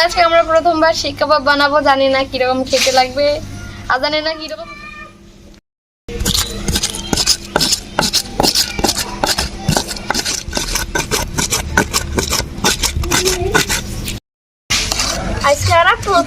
আজকে আমরা প্রথমবার শিক্ষা বানাবো জানি না কীরকম খেতে লাগবে। আর জানি না কীরকম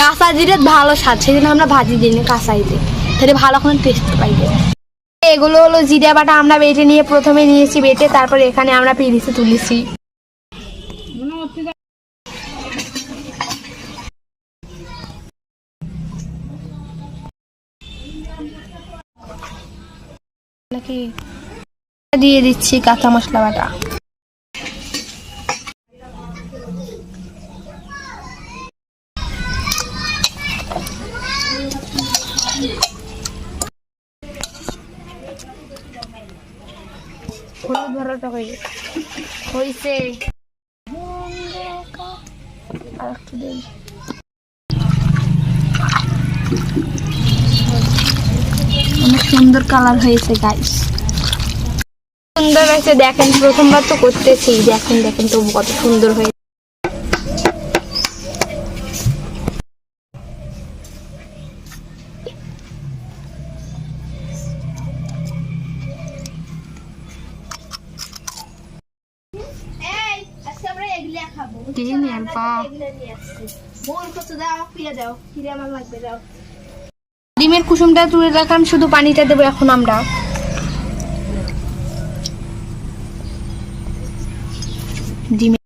কাঁচা জিরে ভালো স্বাদ সেই জন্য আমরা ভাজি দিই না কাঁচা দিতে তাহলে ভালো কোনো টেস্ট পাইবে এগুলো হলো জিরা বাটা, আমরা বেটে নিয়ে প্রথমে নিয়েছি বেটে, তারপর এখানে আমরা পিরিসে তুলেছি। দিয়ে দিচ্ছি কাঁচা মশলা বাটা। হলুদ ভরাটা হয়ে হয়েছে। আর অনেক সুন্দর কালার হয়েছে গাইস সুন্দর হয়েছে, দেখেন, প্রথমবার তো করতেছি। দেখেন দেখেন তো কত সুন্দর হয়েছে। কি নিয়ে আনবা? ডিমের কুসুমটা তুলে রাখলাম শুধু পানিটা দেবো এখন আমরা। ডিমে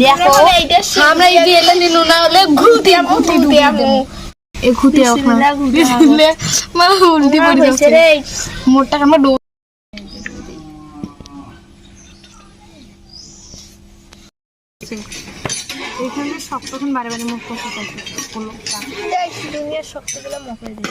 দেখো আমরা এই যে এলে নিনু না হলে ঘুরতে ঘুরতে ঘুরতে এ ঘুরতে ওখানে বিসমিল্লাহ মা উল্টি পড়ে যাচ্ছে। মোটটা আমরা ডো এখানে বারে বারে মুখ করতে শক্তগুলো মুখে দিই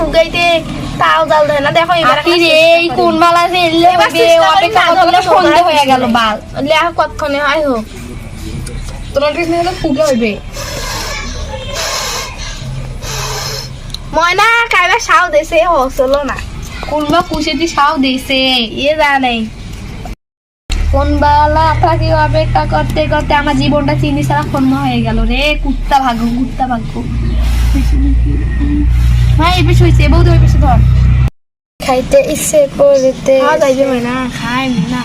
ফুগাইতে তাও জাল দেয় না। দেখো এবার এই কোন এলে অপেক্ষা সন্ধে হয়ে গেল বাল। লেখা কতক্ষণে হয় হোক। তোমার কাছে হলে ফুগে হইবে ময়না কাইবা সাও দেছে হসলো না। কোনবা সাও দিছে। ইয়ে জানে। কোন বালা আপনাকে অপেক্ষা করতে করতে আমার জীবনটা চিনি ছাড়া ফন্য হয়ে গেল রে। কুত্তা ভাগ্য কুত্তা ভাগ্য। ভাই এই বেশি হয়েছে বৌদি ওই বেশি ধর। খাইতে ইচ্ছে করতে। খাওয়া যাইবে না খাই না।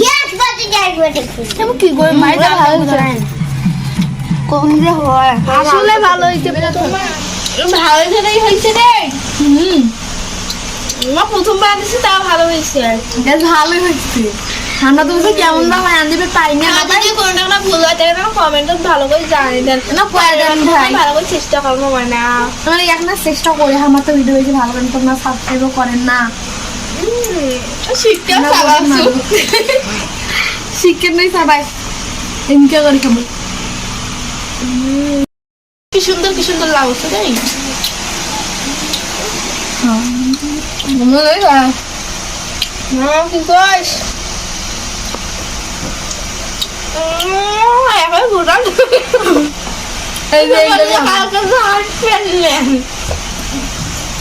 গ্যাস বাজে গ্যাস বাজে কেমন কি করে মাই কোন যে হয়। আসলে ভালো হয়েছে ভালো হয়েছে হয়েছে রে। হুম। আমার প্রথমবার দিছি তা ভালো হয়েছে বেশ ভালোই হয়েছে আমরা তো বলছি কেমন বা হয় আনদিবে পাই না যদি কোনো না ভুল হয়। তাহলে কমেন্টে ভালো করে জানিয়ে দেন। না পরে দেন ভাই। ভালো করে চেষ্টা করব মানে তোমরা এক না চেষ্টা করে আমার তো ভিডিও হয়েছে ভালো করে তোমরা সাবস্ক্রাইবও করেন না। শিক্ষা চালাচ্ছো শিক্ষা নেই সবাই। এমকে করে খাব। কি সুন্দর কি সুন্দর লাগছে তাই? মনে হয় হ্যাঁ কি কইস? এখন ঘুরান আমার-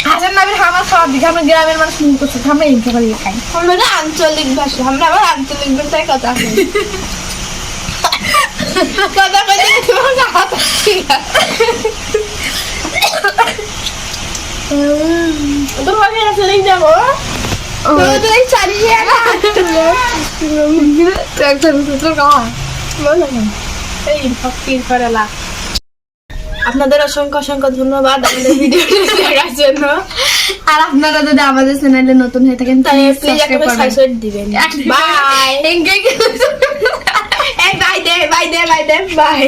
হাসান নাবির খাবার খাওয়ার আমরা গ্রামের মানুষ মুখ করছে আমরা ইনকা করি খাই আমরা আঞ্চলিক ভাষা আমরা আবার আঞ্চলিক ভাষায় কথা কথা কইতে তোমার হাত তোমার কাছে যাব তো চালিয়ে না এই ফকির করেলা আপনাদের অসংখ্য অসংখ্য ধন্যবাদ আমাদের ভিডিও দেখার জন্য। আর আপনারা যদি আমাদের চ্যানেলে নতুন হয়ে থাকেন তাহলে please প্লিজ একটা subscribe সাবস্ক্রাইব দিবেন। বাই বাই দে বাই দে বাই দে বাই